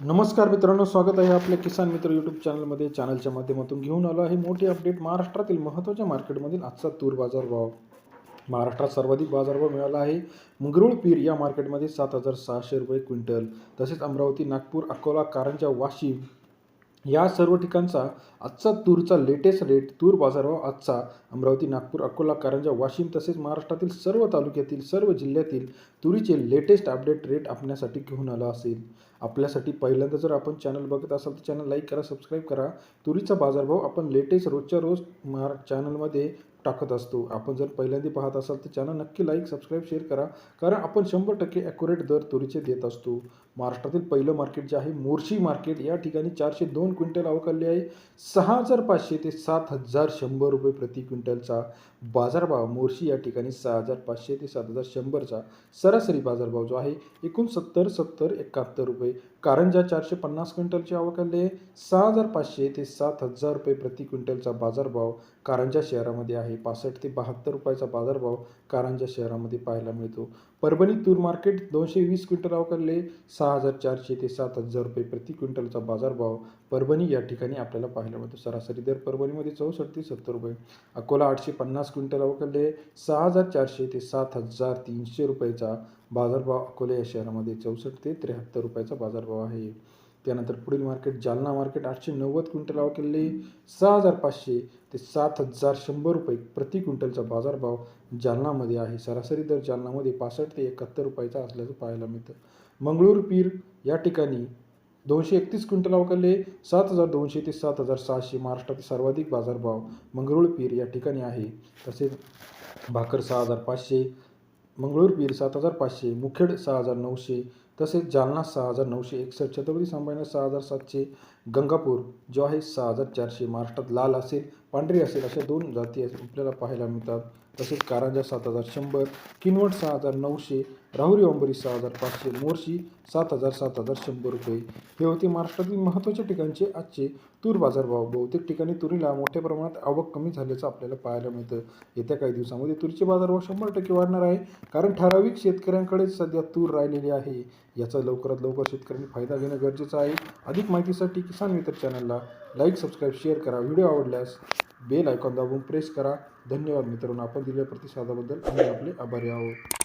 नमस्कार मित्रांनो स्वागत आहे आपल्या किसान मित्र यूट्यूब चॅनलमध्ये चॅनलच्या माध्यमातून घेऊन आलो आहे मोठी अपडेट महाराष्ट्रातील महत्त्वाच्या मार्केटमधील आजचा तूर बाजार भाव महाराष्ट्रात सर्वाधिक बाजारभाव मिळाला आहे. मंगरुळ पीर या मार्केटमध्ये सात हजार सहाशे रुपये क्विंटल. तसेच अमरावती नागपूर अकोला कारंजा वाशिम या सर्व ठिकाणचा आजचा तूरचा लेटेस्ट रेट तूर बाजारभाव आजचा अमरावती नागपूर अकोला कारंजा वाशिम तसेच महाराष्ट्रातील सर्व तालुक्यातील सर्व जिल्ह्यातील तुरीचे लेटेस्ट अपडेट रेट आपण्यासाठी घेऊन आला असेल. आपल्यासाठी पहिल्यांदा जर आपण चॅनल बघत असाल तर चॅनल लाईक करा सबस्क्राईब करा. तुरीचा बाजारभाव आपण लेटेस्ट रोजच्या रोज मार चॅनलमध्ये टाकत असतो. आपण जर पहिल्यांदा पाहत असाल तर चॅनल नक्की लाईक सबस्क्राईब शेअर करा. कारण आपण शंभर टक्के ॲक्युरेट दर तुरीचे देत असतो. महाराष्ट्रातील पहिलं मार्केट जे आहे मोर्शी मार्केट या ठिकाणी चारशे दोन क्विंटल अवकाळले आहे. सहा हजार पाचशे ते सात हजार शंभर रुपये प्रति क्विंटलचा बाजारभाव मोर्शी या ठिकाणी सहा हजार पाचशे ते सात हजार शंभरचा सरासरी बाजारभाव जो आहे एकूण सत्तर सत्तर एकाहत्तर रुपये कारंजा चारशे पन्नास क्विंटलची आवक आली आहे सहा हजार पाचशे ते सात हजार रुपये प्रति क्विंटलचा बाजारभाव कारंजा शहरामध्ये आहे. पासष्ट ते बहात्तर रुपयाचा बाजारभाव कारंजा शहरामध्ये पाहायला मिळतो. परभणी तूर मार्केट दोनशे वीस क्विंटल अवकाळले सहा हजार चारशे ते सात हजार रुपये प्रति क्विंटलचा बाजारभाव परभणी या ठिकाणी आपल्याला पाहायला मिळतो. सरासरी दर परभणीमध्ये चौसष्ट ते सत्तर रुपये. अकोला आठशे पन्नास क्विंटल अवकाळले सहा हजार चारशे ते सात हजार तीनशे रुपयाचा बाजारभाव अकोला या शहरामध्ये चौसष्ट ते त्र्याहत्तर रुपयाचा बाजारभाव आहे. त्यानंतर पुढील मार्केट जालना मार्केट आठशे नव्वद क्विंटल केलेले सहा हजार पाचशे ते सात हजार शंभर रुपये प्रति क्विंटलचा बाजारभाव जालनामध्ये आहे. सरासरी दर जालनामध्ये पासष्ट ते एकाहत्तर रुपयाचा असल्याचं पाहायला मिळतं. मंगळूर पीर या ठिकाणी दोनशे एकतीस क्विंटल अवकाळले सात हजार दोनशे ते सात हजार सहाशे महाराष्ट्रातील सर्वाधिक बाजारभाव मंगरुळ पीर या ठिकाणी आहे. तसेच भाकर सहा हजार पाचशे मंगळूर पीर सात हजार पाचशे मुखेड सहा हजार नऊशे तसेच जालना सहा हजार नऊशे एकसष्ट छत्रपती संभाजीनगर सहा हजार सातशे गंगापूर जो आहे सहा हजार चारशे महाराष्ट्रात लाल असेल पांढरी असेल अशा दोन जाती आपल्याला पाहायला मिळतात. तसेच कारंजा सात हजार शंभर किनवट सहा हजार नऊशे राहुरी अंबरी सहा हजार पाचशे मोर्शी सात हजार सात हजार शंभर रुपये. हे होते महाराष्ट्रातील महत्त्वाच्या ठिकाणचे आजचे तूर बाजारभाव. बहुतेक ठिकाणी तुरीला मोठ्या प्रमाणात आवक कमी झाल्याचं आपल्याला पाहायला मिळतं. येत्या काही दिवसामध्ये तुरीचे बाजारभाव शंभर टक्के वाढणार आहे कारण ठराविक शेतकऱ्यांकडे सध्या तूर राहिलेली आहे. याचा लवकरात लवकर शेतकऱ्यांनी फायदा घेणं गरजेचं आहे. अधिक माहितीसाठी किसान मित्र चॅनलला लाईक सबस्क्राईब शेअर करा. व्हिडिओ आवडल्यास बेल आयकॉन दाबून प्रेस करा. धन्यवाद मित्रांनो. आपण दिलेल्या प्रतिसादाबद्दल आम्ही आपले आभारी आहोत.